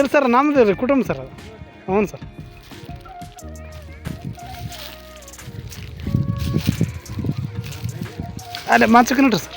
ಇಲ್ಲ ಸರ್ ನಮ್ಮದು ರೀ ಕುಟುಂಬ ಸರ್ ಅದು. ಹ್ಞೂ ಸರ್. ಅಲ್ಲೇ ಮಾಚಕ್ಕೆ ನೋಡ್ರಿ ಸರ್.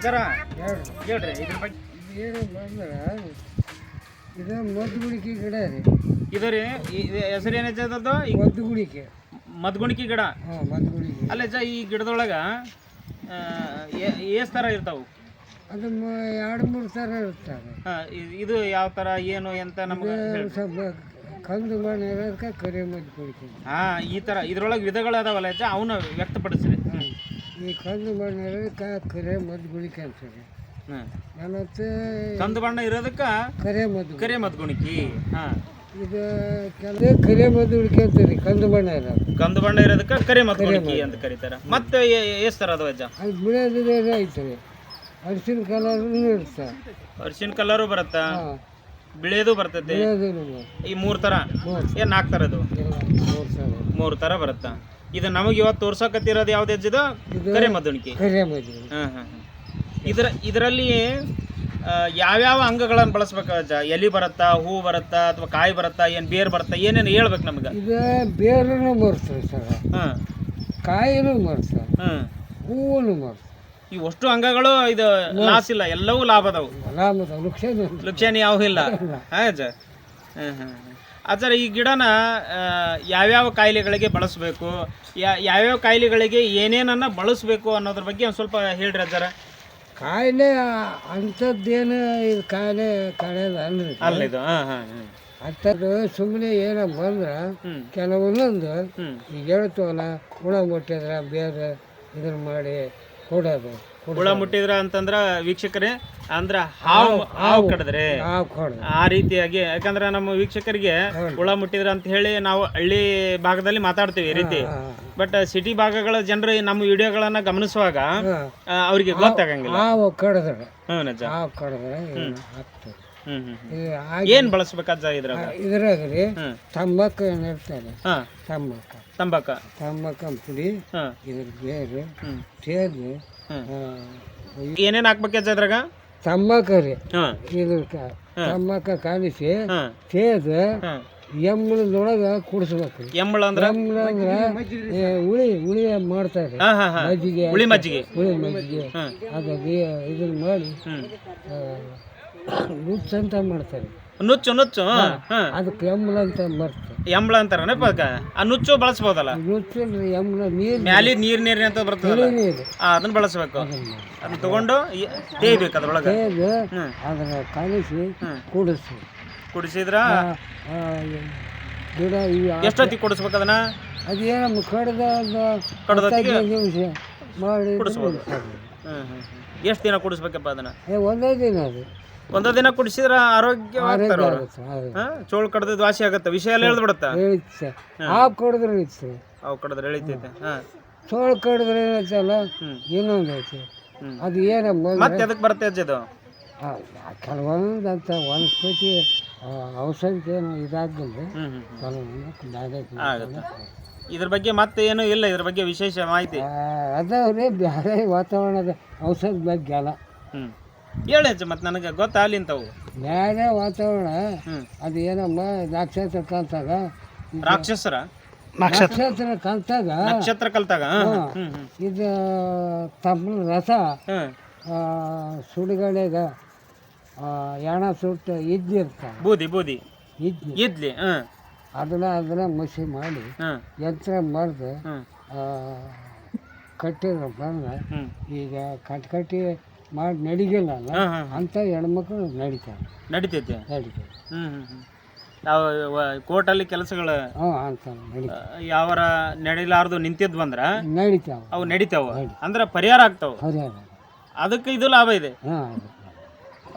ಅಜ್ಜಾರ ಹೇಳ್ರಿ ಇದ್ರ ಬಗ್ಗೆ. ಏನು ಬಂದ್ರೆ ಇದು ಮದ್ದು ಗುಳಿಕೆ ಗಿಡ ರೀ. ಇದು ರೀ ಹೆಸರು ಏನೈತೆ ಅದದ್ದು ಈಗ ಮದ್ದು ಗುಳಿಕೆ ಮದ್ಗುಣಿಕಿ ಗಿಡ. ಹಾಂ ಮದ್ದು ಗುಳಿಕೆ ಅಲ್ಲ ಅಜ್ಜ ಈ ಗಿಡದೊಳಗ ಏಸ್ ಥರ ಇರ್ತಾವು. ಅದು ಎರಡು ಮೂರು ಥರ ಇರ್ತಾರೆ ಹಾ, ಇದು ಯಾವ ಥರ ಏನು ಎಂತ ನಮ್ಗೆ ಸ್ವಲ್ಪ ಕಂದು ಮಣ್ಣು ಇರೋದಕ್ಕೆ ಕರಿ ಮದ್ದು ಗುಳಿಕೆ ಹಾ ಈ ಥರ ಇದ್ರೊಳಗೆ ವಿಧಗಳು ಅದಾವಲ್ಲ ಅಜ್ಜ ಅವನ್ನ ವ್ಯಕ್ತಪಡಿಸ್ರಿ. ಈ ಕಂದು ಬಣ್ಣ ಇರೋದಕ್ಕೆ ಕರೆ ಮದ್ದು ಗುಳಿಕೆ ಅಂತಾರೆ. ಹಾಂ. ಮತ್ತು ಕಂದು ಬಣ್ಣ ಇರೋದಕ್ಕೆ ಕರೆ ಮದ್ದು ಕರೆ ಮದ್ದು ಗುಣಿಕೆ. ಹಾಂ. ಇದು ಕೆಲವೇ ಕರೆ ಮದ್ದು ಗುಳಿಕೆ ಅಂತಾರೆ ಕಂದು ಬಣ್ಣ ಇರೋದು. ಕಂದು ಬಣ್ಣ ಇರೋದಕ್ಕೆ ಕರೆ ಮದ್ಗುಣಿಕಿ ಅಂತ ಕರೀತಾರೆ. ಮತ್ತೆ ಎಷ್ಟು ಥರ ಅದು ಅಜ್ಜ ಅದು ಬಿಡೋದು ಐತೆ ಅರಿಶಿನ ಕಲರ್ ಇರುತ್ತೆ? ಅರ್ಶಿನ ಕಲರು ಬರುತ್ತಾ? ಬಿಳಿಯದು ಬರ್ತೈತಿ. ಈ ಮೂರು ಮೂರು. ಏನ್ ನಾಲ್ಕು ಥರ ಅದು? ಮೂರು ಥರ ಮೂರ್ ತರ ಬರುತ್ತಾ? ಇದು ನಮಗೆ ಇವತ್ತು ತೋರ್ಸಕತ್ತಿರೋದು ಯಾವ್ದು ಹೆಜ್ಜಿದು ಇದು ಕರೆ ಮದುಣಿಕೆ ಕರೆ ಹಾಂ ಹಾ ಹಾ. ಇದರಲ್ಲಿ ಯಾವ್ಯಾವ ಅಂಗಗಳನ್ನು ಬಳಸ್ಬೇಕು ಅಜ್ಜ? ಎಲಿ ಬರುತ್ತಾ ಹೂ ಬರುತ್ತಾ ಅಥವಾ ಕಾಯಿ ಬರುತ್ತಾ ಏನು ಬೇರ್ ಬರುತ್ತಾ ಏನೇನು ಹೇಳ್ಬೇಕು ನಮ್ಗೆ? ಇದು ಬೇರನ್ನು ಬರ್ತದೆ ಸರ್. ಹಾಂ. ಕಾಯಿನೂ ಬರ್ತದೆ ಹಾಂ. ಹೂವನ್ನು ಬರ್ತದೆ ಈ ಅಷ್ಟು ಅಂಗಗಳು ಇದು ಲಾಸ್ ಇಲ್ಲ ಎಲ್ಲವೂ ಲಾಭ ಅದಾವು. ಲಾಭ ವೃಕ್ಷ ಲುಕ್ಷಾನಿ ಯಾವ ಇಲ್ಲ. ಹಾಂ ಅಜ್ಜ. ಹಾಂ ಹ್ಮ್ ಅಜ್ಜರ ಈ ಗಿಡನ ಯಾವ್ಯಾವ ಕಾಯಿಲೆಗಳಿಗೆ ಬಳಸಬೇಕು ಯಾವ್ಯಾವ ಕಾಯಿಲೆಗಳಿಗೆ ಏನೇನನ್ನು ಬಳಸಬೇಕು ಅನ್ನೋದ್ರ ಬಗ್ಗೆ ಒಂದು ಸ್ವಲ್ಪ ಹೇಳ್ರಿ ಅಜ್ಜರ ಕಾಯಿಲೆ ಅಂಥದ್ದೇನು ಇದು ಕಾಯಿಲೆ ಕಳೆದ ಅಲ್ರಿ ಅಲ್ಲ ಇದು ಹಾಂ ಹಾಂ ಹ್ಞೂ ಅಂಥದ್ದು ಸುಮ್ಮನೆ ಏನೋ ಬಂದ್ರೆ. ಕೆಲವೊಂದೊಂದು. ಈಗ ಹೇಳ್ತೀವಲ್ಲ ಹುಳ ಮುಟ್ಟಿದ್ರೆ ಬೇರೆ ಇದನ್ನು ಮಾಡಿ ಕೊಡೋದು ಹುಳ ಮುಟ್ಟಿದ್ರ ಅಂತಂದ್ರ ವೀಕ್ಷಕರೇ ಅಂದ್ರ ಹಾವು ಹಾವು ಕಡಿದ್ರೆ. ಆ ರೀತಿಯಾಗಿ ಯಾಕಂದ್ರೆ ನಮ್ಮ ವೀಕ್ಷಕರಿಗೆ ಹುಳ ಮುಟ್ಟಿದ್ರ ಅಂತ ಹೇಳಿ ನಾವು ಹಳ್ಳಿ ಭಾಗದಲ್ಲಿ ಮಾತಾಡ್ತೀವಿ ಈ ರೀತಿ. ಬಟ್ ಸಿಟಿ ಭಾಗಗಳ ಜನರು ನಮ್ಮ ವಿಡಿಯೋಗಳನ್ನ ಗಮನಿಸುವಾಗ ಅವ್ರಿಗೆ ಗೊತ್ತಾಗಂಗಿಲ್ಲ. ಹಾವು ಕಡಿದ್ರೆ. ಹ್ಞೂ ಅಜ್ಜ ಹಾವು ಕಡಿದ್ರೆ ಏನು ಬಳಸ್ಬೇಕಾದ ಇದ್ರಾಗ? ಇದ್ರಾಗ ರೀ ತಂಬಾಕು ಏನಿರ್ತಾರೆ ಹಾ. ತಂಬಾಕು. ತಂಬಾಕ. ತಂಬಾಕು ಪುಡಿ ಇದ್ರ ಬೇರೆ ಹ್ಮ್. ಏನೇನ್ ಹಾಕ್ಬೇಕು ಅದ್ರಾಗ? ತಂಬಾಕು ರೀ. ಹಾ. ಇದ್ರ ಕ- ತಂಬಾಕ ಕಾಲಿಸಿ ಹಾ. ಸೇದು ಹಾ. ಕುಡಿಸ್ಬೇಕು ಎಮ್ಮಳ ಅಂದ್ರ? ಎಮ್ಮಳ ಅಂದ್ರೆ ಏ, ಹುಳಿ ಹುಳಿ ಮಾಡ್ತಾರೆ ಮಜ್ಜಿಗೆ ಹುಳಿ ಮಜ್ಜಿಗೆ. ಹುಳಿ ಮಜ್ಜಿಗೆ. ಅದು ಇದನ್ನ ಮಾಡಿ ಹ್ಮ್. ಅಂತ ಮಾಡ್ತಾರೆ. ನುಚ್ಚು ನುಚ್ಚು. ಹಾ. ಅದಕ್ಕೆ ಎಂಬಳ ಅಂತ ಬರ್ತದೆ ಎಂಬಳ ಅಂತಾರನಪ್ಪ ಅದಕ್ಕ ಆ ನುಚ್ಚು ಬಳಸ್ಬೋದಲ್ಲ? ನುಚ್ಚು ಎಮ್ಮಳ ನೀರು ಮ್ಯಾಲಿ ನೀರ್ ನೀರ್ ಅಂತ ಬರ್ತದಲ್ಲ? ಅದನ್ನ ಬಳಸ್ಬೇಕು. ಅದನ್ನ ತಗೊಂಡು ತೇಯ್ಬೇಕು ಅದ್ರೊಳಗೆ. ಅದನ್ನ ಕಲಿಸಿ. ಕುಡಿಸಿ. ಕುಡಿಸಿದ್ರ? ಗಿಡ ಎಷ್ಟೊತ್ತಿಗೆ ಕುಡಿಸ್ಬೇಕು ಅದನ್ನ? ಅದೇನು ಕಡ್ದ? ಹತ್ತೈದು ನಿಮಿಷ ಮಾಡಿ ಕುಡಿಸ್ಬೋದು. ಎಷ್ಟು ದಿನ ಕುಡಿಸ್ಬೇಕಪ್ಪ ಅದನ್ನ? ಏ ಒಂದೇ ದಿನ ಅದು. ಒಂದ ದಿನ ಕುಡಿಸಿದ್ರ ಆರೋಗ್ಯ ಚೋಳ್ ಕಡ್ದ ವಾಸಿ ಆಗತ್ತ. ವಿಷಯ ಎಲ್ಲ ಹೇಳ್ದು ಬಿಡತ್ತ? ಹೇಳಿತ್ತು ಹಾವು ಕಡಿದ್ರೆ ಇತ್ತು. ಅವು ಕಡದ್ರೆ ಎಳಿತೈತೆ. ಸೋಳು ಕಡಿದ್ರೆ ಏನೈತಲ್ಲ ಇನ್ನೊಂದು ಐತಿ. ಅದು ಏನಮ್ಮ ಮತ್ತೆ ಅದಕ್ಕೆ ಬರುತ್ತೆ ಅಜ್ಜದು ಕೆಲವೊಂದು ಅಂತ ವನಸ್ಪತಿ ಆ, ಔಷಧಕ್ಕೆ ಏನು ಹ್ಮ್. ಕೆಲವೊಂದು ಇದ್ರ ಬಗ್ಗೆ ಮತ್ತೆ ಏನು ಇಲ್ಲ. ಇದ್ರ ಬಗ್ಗೆ ವಿಶೇಷ ಮಾಹಿತಿ. ಅದಾವ್ರಿ ಬೇರೆ ವಾತಾವರಣದ ಔಷಧ ಬಗ್ಗೆ ಅಲ್ಲ. ಹೇಳಿ ಮತ್ತೆ ನನಗೆ ಗೊತ್ತಾಗಲಿಂತವು ಬೇರೆ ವಾತಾವರಣ. ಅದು ಏನಮ್ಮ ನಕ್ಷತ್ರ ಕಲ್ತಾಗ ರಾಕ್ಷಸರ? ನಕ್ಷತ್ರ. ಕಲ್ತಾಗ ನಕ್ಷತ್ರ ಕಲ್ತಾಗ? ಇದು ತಮ್ಮ ರಸ ಸುಡುಗಡೆಗ ಆ, ಎಣ ಸುಟ್ಟು ಇದ್ದಿರ್ತಾವೆ ಬೂದಿ ಬೂದಿ. ಇದ್ಲಿ ಇದ್ಲಿ ಅದನ್ನ ಅದನ್ನ ಮಸಿ ಮಾಡಿ ಯಂತ್ರ ಮರೆದು ಕಟ್ಟಿರೋ ಬಂದ ಈಗ ಕಟ್ ಕಟ್ಟಿ ಮಾಡಿ ನಡಿಗಿಲ್ಲ ಅಲ್ಲ? ಅಂತ ಅಂಥ ಹೆಣ್ಮಕ್ಳು ನಡಿತಾರೆ. ನಡಿತೈತಿ. ನಡಿತಾರೆ ಹ್ಮ್ ಹ್ಮ್ ಹ್ಮ್. ಯಾವ ವ- ಕೋರ್ಟಲ್ಲಿ ಕೆಲಸಗಳು ಹ್ಞೂ ಅಂತ ನಡಿತಾರೆ ಯಾವರ ನಡಿಲಾರ್ದು ನಿಂತಿದ್ ಬಂದ್ರ ನಡಿತಾವೆ. ಅವು ನಡಿತಾವ. ಅಂದ್ರ ಪರಿಹಾರ ಆಗ್ತಾವ. ಹರಿಯಾಣ ಅದಕ್ಕೆ ಇದು ಲಾಭ ಇದೆ. ಹಾಂ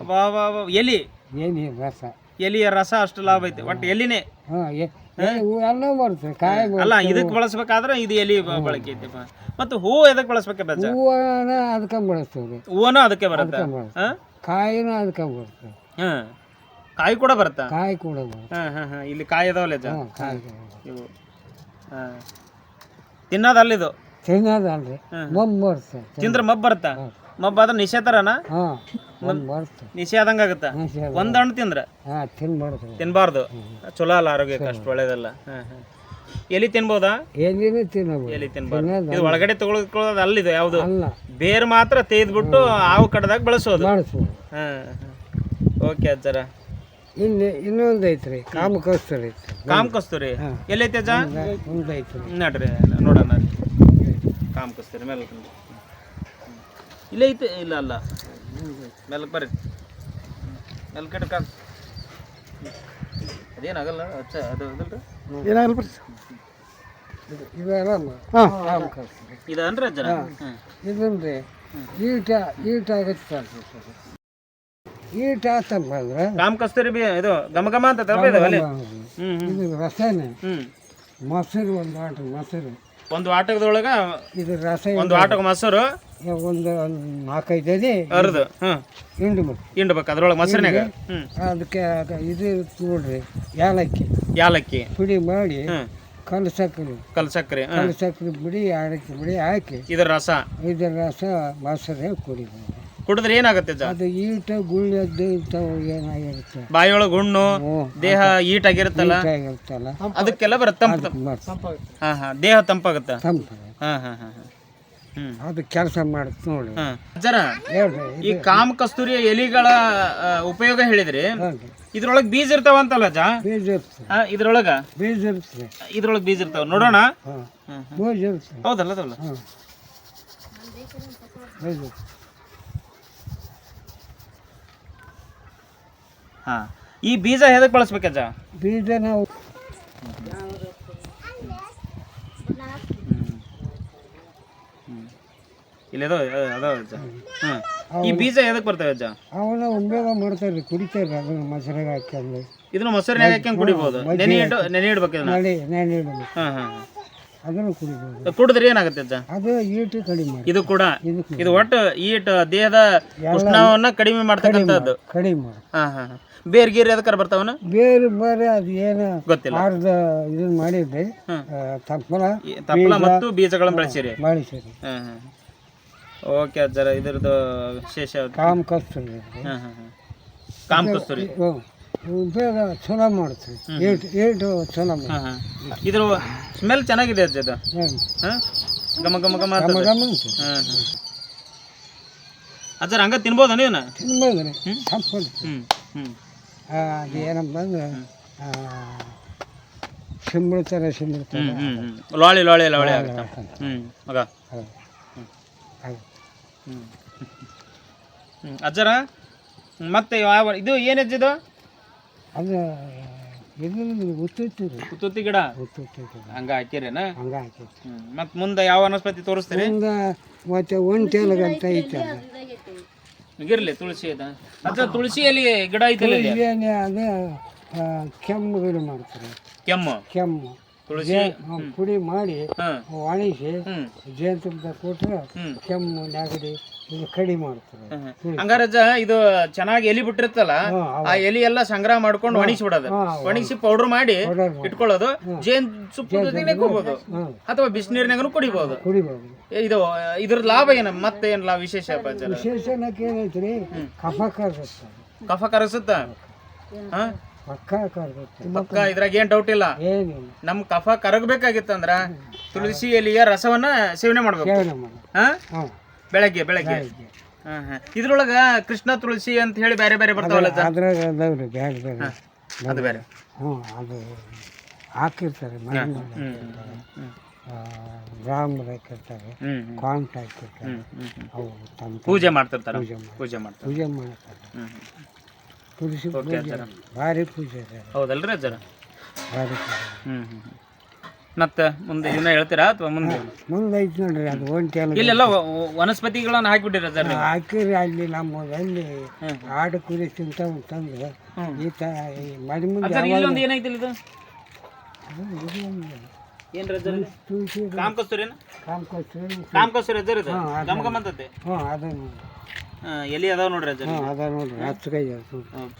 ವಾ ವಾ ವಾ. ಎಲಿ? ಏನಿ ರಸ. ಎಲಿಯ ರಸ ಅಷ್ಟು ಲಾಭ ಐತೆ. ಒಟ್ಟು ಎಲಿನೇ? ಹಾಂ ಎಲ್ಲ ಬರ್ತದೆ ಕಾಯಿ ಅಲ್ಲ ಇದಕ್ಕೆ ಬಳಸ್ಬೇಕಾದ್ರೆ ಇದು ಎಲಿ ಬಳಕೆ ಐತಿ ಮತ್ತು ಹೂವು ಎದಕ್ಕೆ ಬಳಸ್ಬೇಕ ಬೆಜ್ಜ ಹೂವನ ಅದಕ್ಕೆ ಬಳಸ್ತೀವಿ ಹೂವನು ಅದಕ್ಕೆ ಬರುತ್ತೆ? ಅದಕ್ಕೆ ಹಾ? ಕಾಯಿನೂ ಅದಕ್ಕೆ ಬರ್ತದೆ ಹಾಂ. ಕಾಯಿ ಕೂಡ ಬರುತ್ತಾ? ಕಾಯಿ ಕೂಡ ಹಾಂ ಹಾ ಹಾ ಹಾ. ಇಲ್ಲಿ ಕಾಯಿ ಅದಾವಲ್ಲ ಅಜ್ಜ ಹಾಂ ಕಾಯಿ. ಇವು. ಹಾ. ತಿನ್ನೋದಲ್ಲಿದು ತಿನ್ನೋದಲ್ರಿ. ಹ್ಮ್. ಮೊಬ್ಬು ಬರ್ತದೆ ತಿಂದ್ರೆ ಮಬ್ ಬರುತ್ತಾ? ಮಬ್ ಆದ್ರೆ ನಿಷೇಧರನ? ಹಾಂ. ಮೊಬ್ಬು ಬರ್ತದೆ ನಿಷೇಧ ಆದಂಗೆ ಆಗುತ್ತಾ? ಒಂದ್ ಹಣ್ಣು ತಿಂದ್ರೆ? ಹಾಂ ತಿನ್ಬಾರ್ದು. ತಿನ್ಬಾರ್ದು. ಚಲೋ ಅಲ್ಲ ಆರೋಗ್ಯಕ್ಕೆ ಅಷ್ಟು ಒಳ್ಳೇದಲ್ಲ. ಹಾಂ ಹಾ. ಎಲಿ ತಿನ್ಬೋದಾ? ಎಲ್ಲಿನೂ ತಿನ್ನಬಹುದು ಎಲಿ ತಿನ್ಬಾರ್ದು? ಇದು ಒಳಗಡೆ ತಗೊಳ್ಕೊಳ್ಳೋದು ಅಲ್ಲಿದು ಯಾವುದು? ಅಲ್ಲ. ಬೇರ್ ಮಾತ್ರ ತೆಗೆದ್ಬಿಟ್ಟು ಹಾವು ಕಡ್ದಾಗ ಬಳಸೋದು. ಹಾ ಓಕೆ ಅಜ್ಜರ. ಇನ್ನು ಇನ್ನೊಂದು ಐತ್ರಿ. ಕಾಮಕಸ್ತೂರಿ ಐತ್ರಿ. ಕಾಮ್ ಕಸ್ತೂರಿ? ಎಲ್ಲೈತೆ ಅಜ್ಜ? ಒಂದು ಐತ್ರಿ. ನಡ್ರಿ ನೋಡೋಣ ಕಾಮ್ ಕಸ್ತೂರಿ ಮೇಲೆ. ಇಲ್ಲೇ ಐತೆ ಇಲ್ಲ ಅಲ್ಲ. ಮೇಲಕ್ಕೆ ಬರ್ರಿ. ಮೇಲ್ಕಡೆ ಅದೇನು ಅದೇನಾಗಲ್ಲ ಅಚ್ಚ ಅದು ಅದಲ್ರಿ? ಏನಾಗಲ್ಲ ಬರ್ರಿ. ಇದನ್ರಿ ಇದನ್ರಿ ಈಟ ಈಟ ಆಗುತ್ತೆ ಈಟ ಆತಂದ್ರೆ ಕಾಮ್ ಕಸ್ತೂರಿ ಬಿ ಇದು ಘಮ ಘಮ ಅಂತ ಇದು ಹ್ಮ್. ಮೊಸರು ಒಂದು ಆಟ ಮೊಸರು. ಒಂದು ಆಟಕದೊಳಗ ಇದು ರಸ ಒಂದು ಆಟಕ ಮೊಸರು. ಒಂದು ಒಂದು ನಾಲ್ಕೈದು ಅದಿ ಅರ್ದು ಹ್ಮ್ ಹಿಂಡು ಬಿಡು ಹಿಂಡ್ಬೇಕು ಅದ್ರೊಳಗೆ ಮೊಸರಿನಾಗ ಹ್ಮ್. ಅದಕ್ಕೆ ಅದು ಇದು ಇರುತ್ತೆ ನೋಡ್ರಿ ಏಲಕ್ಕಿ ಯಾಲಕ್ಕಿ. ಪುಡಿ ಮಾಡಿ ಹ್ಮ್. ಕಲ್ಲು ಸಕ್ಕರೆ. ಕಲ್ ಸಕ್ಕರೆ ಕಲ್ಲು ಸಕ್ಕರೆ ಬಿಡಿ ಏಲಕ್ಕಿ ಬಿಡಿ ಹಾಕಿ. ಇದ್ರ ರಸ? ಇದರ ರಸ ಮೊಸರೇ ಕುಡಿಬೇಕು ಕುಡಿದ್ರೆ ಏನಾಗುತ್ತೆ ಅದು ಈಟ ಗುಳ್ಳೆದ್ದು ಇಂಥವು ಏನಾಗಿರುತ್ತೆ? ಬಾಯಿಯೊಳಗೆ ಹುಣ್ಣು ಹ್ಞೂ ದೇಹ ಈಟ್ ಆಗಿರುತ್ತಲ್ಲ ಆಗಿರುತ್ತಲ್ಲ ಅದಕ್ಕೆಲ್ಲ ಬರುತ್ತೆ ತಂಪು. ಮಾಡ್ತಾರೆ. ಹಾ ಹಾ. ದೇಹ ತಂಪಾಗುತ್ತೆ? ತಂಪು ಹಾ ಹಾ ಹಾ. ಅದು ಕೆಲಸ ಮಾಡುತ್ತೆ ನೋಡಿ. ಹಾ. ಅಜ್ಜರ ಹೇಳ್ರಿ ಈ ಕಾಮ ಕಸ್ತೂರಿಯ ಎಲಿಗಳ ಆ, ಉಪಯೋಗ ಹೇಳಿದ್ರಿ. ಇದ್ರೊಳಗ ಇದ್ರೊಳಗೆ ಬೀಜ ಇರ್ತಾವಂತಲ್ಲ ಅಜ್ಜ ಬೀಜ ಇರ್ತದೆ. ಆ, ಇದ್ರೊಳಗ? ಬೀಜ ಇರ್ತದೆ. ಇದ್ರೊಳಗೆ ಬೀಜ ಇರ್ತಾವ. ನೋಡೋಣ. ಹಾಂ. ಹ್ಮ್ ಹ್ಮ್. ಬೀಜ ಇರ್ತದೆ. ಹೌದಲ್ಲ ಅದಲ್ಲ ಹಾಂ. ಬೀಜ ಇರ್ತದೆ. ಹಾ. ಈ ಬೀಜ ಹೇಗೆ ಬಳಸ್ಬೇಕಜ್ಜ ಬೀಜ ನಾವು ಇಲ್ಲದೋ ಅದಾವ ಅಜ್ಜ. ಹ್ಮ್. ಈ ಬೀಜ ಎದಕ್ಕೆ ಬರ್ತವೆ ಅಜ್ಜ? ಅವನ್ನ ಉಂಬೇಗ ಮಾಡ್ತಾರೆ ಕುಡಿತಾರೆ ಅದನ್ನ ಮೊಸರಾಗ ಹಾಕ್ಯಂದು ಇದನ್ನ ಮೊಸರಿನಾಗ ಹಾಕ್ಯಂಗ್ ಕುಡಿಬೋದು? ನೆನೆ ಇಟ್ಟು ನೆನೆ ಇಡ್ಬೇಕು ಇದನ್ನ? ನಡಿ ನಾನು ಹಾ ಹಾ ಹಾ. ಅದನ್ನು ಕುಡಿಬೋದು. ಕುಡಿದ್ರೆ ಏನಾಗುತ್ತೆ ಅಜ್ಜ? ಅದು ಈಟು ಕಡಿಮೆ ಇದು ಕೂಡ ಇದು ಒಟ್ಟು ಈಟ್ ದೇಹದ ಉಷ್ಣವನ್ನ ಕಡಿಮೆ ಮಾಡ್ತಕ್ಕಂಥದ್ದು. ಕಡಿಮೆ ಹಾಂ ಹಾಂ ಹಾ ಹಾ. ಬೇರ್ ಗೀರ್ ಎದಕ್ಕಾರ ಬರ್ತಾವನ ಬೇರೆ ಬೇರೆ ಅದು ಏನು ಗೊತ್ತಿಲ್ಲ. ಅರ್ಧ ಇದನ್ನ ಮಾಡಿದ್ರಿ ತಪ್ಪಲ ತಪ್ಪಲ ಮತ್ತು ಬೀಜಗಳನ್ನು ಬೆಳೆಸಿರಿ. ಹಾಂ ಹಾ ಹಾ. ಓಕೆ ಅಜ್ಜರ ಇದ್ರದ್ದು ವಿಶೇಷ ಕಾಮ್ ಕಸ್ತೂರಿ. ಹಾಂ ಹಾ ಹಾ. ಕಾಮ್ ಕಸ್ತೂರಿ. ಉಪಯೋಗ ಚಲೋ ಮಾಡ್ತೀವಿ. ಏಟು ಏಟು ಚಲೋ ಹಾಂ ಇದ್ರ ಸ್ಮೆಲ್ ಚೆನ್ನಾಗಿದೆ ಅಜ್ಜ ಇದು? ಏನು ಹಾ? ಗಮ ಗಮ ಗಮ ಗಮ. ಗಮ ಹಾ ಹಾ. ಅಜ್ಜರ ಹಂಗ ತಿನ್ಬೋದ ನೀವನ ತಿನ್ಬೋದ್ರಿ. ತಪ್ಪಲ್ಲ ಹ್ಞೂ ಹ್ಞೂ ಅದು ಏನಪ್ಪ ಅಂದ್ರೆ ಸಿಂಬಿಡ್ತಾರೆ ಸಿಂಬಿಡ್ತಾರೆ ಲೋಳಿ ಲೋಳಿ ಲೋಳಿ ಹ್ಞೂ ಆಗುತ್ತೆ. ಹ್ಮ್ ಮಗ. ಹೌದು. ಹ್ಮ್. ಅಜ್ಜರ? ಮತ್ತೆ ಯಾವ ಇದು ಏನು ಅಜ್ಜಿದು ಅದು ಉತ್ತುತ್ತಿ ಗಿಡ? ಉತ್ತಿತ್ತು ಹಂಗ ಹಾಕಿರೇನ? ಹಂಗೆ ಹಾಕಿ ಹ್ಞೂ ಮತ್ತೆ ಮುಂದೆ ಯಾವ ವನಸ್ಪತಿ ತೋರಿಸ್ತೀರಿ? ಮುಂದೆ ಮತ್ತೆ ಒಂಟೆಲಗಂತ ಐತೆ ಇರ್ಲಿ ತುಳಸಿ ಅದ ಅಜ್ಜ ತುಳಸಿ ಎಲ್ಲಿ ಗಿಡ ಐತೆ ಅದು ಕೆಮ್ಮು ಗಿಡ ಮಾಡ್ತಾರೆ. ಕೆಮ್ಮು? ಕೆಮ್ಮು. ತುಳಸಿ ಹ್ಮ್, ಪುಡಿ ಮಾಡಿ ಒಣಿಸಿ ಒಣಗಿಸಿ ಹ್ಮ್. ಜೇನುತುಪ್ಪದ ಕೊಟ್ಟರೆ ಹ್ಮ್. ಕೆಮ್ಮು ನೆಗಡಿ ಇದು ಕಡಿಮೆ ಮಾಡ್ತಾರೆ ಹ್ಮ್. ಹಂಗಾರಜ್ಜ ಇದು ಚೆನ್ನಾಗಿ ಎಲಿ ಬಿಟ್ಟಿರ್ತಲ್ಲ ಆ ಎಲಿ ಎಲ್ಲ ಸಂಗ್ರಹ ಮಾಡ್ಕೊಂಡು ಒಣಗಿಸಿ ಬಿಡೋದು ಹಾ, ಒಣಗಿಸಿ ಪೌಡರ್ ಮಾಡಿ powder ಮಾಡಿ. ಇಟ್ಕೊಳ್ಳೋದು. ಜೇನ್ ತುಪ್ಪದ ಜೊತೆಗೆ ಅಥವಾ ಬಿಸಿನೀರ್ನಾಗನು ಕುಡಿಬಹುದು ಕುಡಿಬೋದು. ಇದು ಇದ್ರ ಲಾಭ ಏನ? ಮತ್ತೆ ಏನ್ ಲಾಭ ವಿಶೇಷ ಏನೈತ್ರಿ ಕಫ ಕರ್ಗುತ್ತೆ ಕಫ ಕರಸುತ್ತ? ಹಾ? ಪಕ್ಕ ಕರ್ಗುತ್ತೆ ಪಕ್ಕ ಇದ್ರಾಗ ಏನ್ ಡೌಟ್ ಇಲ್ಲ? ಏನಿಲ್ಲ. ನಮ್ ಕಫ ಕರಗಬೇಕಾಗಿತ್ತಂದ್ರ ತುಳಸಿ ಎಲೆಯ ರಸವನ್ನ ಸೇವನೆ ಮಾಡ್ಬೇಕು. ಸೇವನೆ ಮಾಡಿ ಹಾ? ಹ್ಞೂ ಬೆಳಗ್ಗೆ ಬೆಳಗ್ಗೆ. ಹಾ, ಹಾ. ಇದ್ರೊಳಗ ಕೃಷ್ಣ ತುಳಸಿ ಅಂತ ಹೇಳಿ ಬೇರೆ ಬೇರೆ ಬರ್ತಾವಲ್ಲ ಅಜ್ಜ? ಅದ್ರಾಗ ಅದಾವ್ರಿ ಬೇರೆ ಬೇರೆ ಅದು ಬೇರೆ ಹ್ಞೂ ಅದು ಹಾಕಿರ್ತಾರೆ ಮನೆ ಮೇಲೆ ಹ್ಮ್ ಹ್ಮ್ ಗ್ರಾಮದ ಹಾಕಿರ್ತಾರೆ ಹ್ಮ್ ಹ್ಮ್. ಕಾಂಟ್ ಹಾಕಿರ್ತಾರೆ. ಹ್ಮ್ ಹ್ಮ್ ಹ್ಮ್. ಅವು ತಮ್ಮ ಪೂಜೆ ಮಾಡ್ತಿರ್ತಾರೆ? ಪೂಜೆ ಮಾಡ್ತಾರೆ. ಪೂಜೆ ಮಾಡ್ತಾರ. ಪೂಜೆ ಮಾಡ್ತಾರೆ. ಹ್ಮ್ ಹ್ಮ್. ತುಳಸಿ ಓಕೆ ಪೂಜೆ ಅಜ್ಜರ. ಭಾರಿ ಪೂಜೆ ಹೌದಲ್ರಿ ಅಜ್ಜರ? ಭಾರಿ ಪೂಜೆ ಹ್ಞೂ. ಮತ್ತೆ ಮುಂದೆ ಇದನ್ನ ಹೇಳ್ತೀರಾ ಅಥವಾ ಮುಂದೆ? ಮುಂದೆ ಐತಿ ನೋಡ್ರಿ ಅದು ಒಂಟಿ ಅಲ್ಲ. ಇಲ್ಲೆಲ್ಲ ವ- ವ- ವನಸ್ಪತಿಗಳನ್ನ ಹಾಕಿಬಿಟ್ಟಿರ ಅಜ್ಜರ ನೀವು? ಹಾಕಿರಿ ಅಲ್ಲಿ ನಮ್ಮಲ್ಲಿ ಹ್ಮ್. ಆಡು ಕುರಿ ತಿಂತಾವ್ ತಂದು. ಹ್ಮ್. ಈ ತ ಈ ಮನೆ ಮುಂದೆ ಅಜ್ಜರ ಇಲ್ಲೊಂದು? ಏನೈತಿ? ಇದು ಏನ್ರಿ ಅಜ್ಜರ ಇದು? ತುಳಸಿ ಕಾಮ್ ಕಸ್ತೂರಿನ ಕಾಮ್ ಕಸ್ತೂರಿ ಕಾಮ್ ಕಸ್ತೂರಿ ಅಜ್ಜರ ಇದು? ಹಾ, ಅದು. ಗಮ ಗಮ ಅಂತತೆ ಹ್ಞೂ ಅದ ನೋಡಿ ಹಾ, ಎಲಿ ಅದಾವ ನೋಡ್ರಿ ಅಜ್ಜರ ಹ್ಞೂ ಅದ ನೋಡ್ರಿ ಹತ್ತು ಕೈ ಅದು. ಹ್ಮ್.